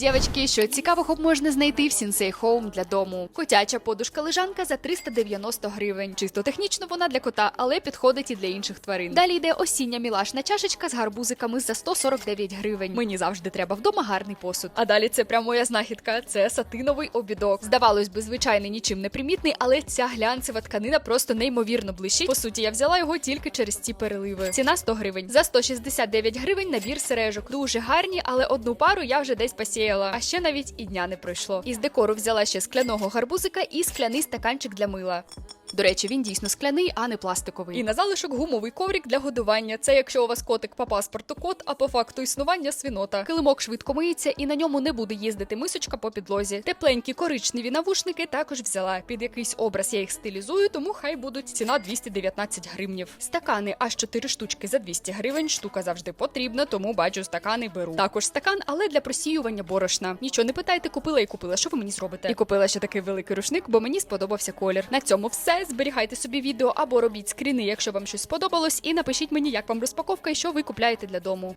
Дівчатки, що цікавого можна знайти в Sensei Home для дому. Котяча подушка лежанка за 390 гривень. Чисто технічно вона для кота, але підходить і для інших тварин. Далі йде осіння мілашна чашечка з гарбузиками за 149 гривень. Мені завжди треба вдома гарний посуд. А далі це прямо моя знахідка. Це сатиновий обідок. Здавалось би, звичайний нічим не примітний, але ця глянцева тканина просто неймовірно блищить. По суті, я взяла його тільки через ці переливи. Ціна 100 гривень. За 169 гривень набір сережок. Дуже гарні, але одну пару я вже десь посіяла. А ще навіть і дня не пройшло. Із декору взяла ще скляного гарбузика і скляний стаканчик для мила. До речі, він дійсно скляний, а не пластиковий. І на залишок гумовий коврик для годування. Це якщо у вас котик по паспорту кот, а по факту існування свинота. Килимок швидко миється і на ньому не буде їздити мисочка по підлозі. Тепленькі коричневі навушники також взяла. Під якийсь образ я їх стилізую, тому хай будуть ціна 219 гривнів. Стакани аж 4 штучки за 200 гривень. Штука завжди потрібна, тому бачу стакани беру. Також стакан, але для просіювання борошна. Нічого не питайте, купила і купила. Що ви мені зробите? І купила ще такий великий рушник, бо мені сподобався колір. На цьому Зберігайте собі відео або робіть скріни, якщо вам щось сподобалось, і напишіть мені, як вам розпаковка і що ви купляєте для дому.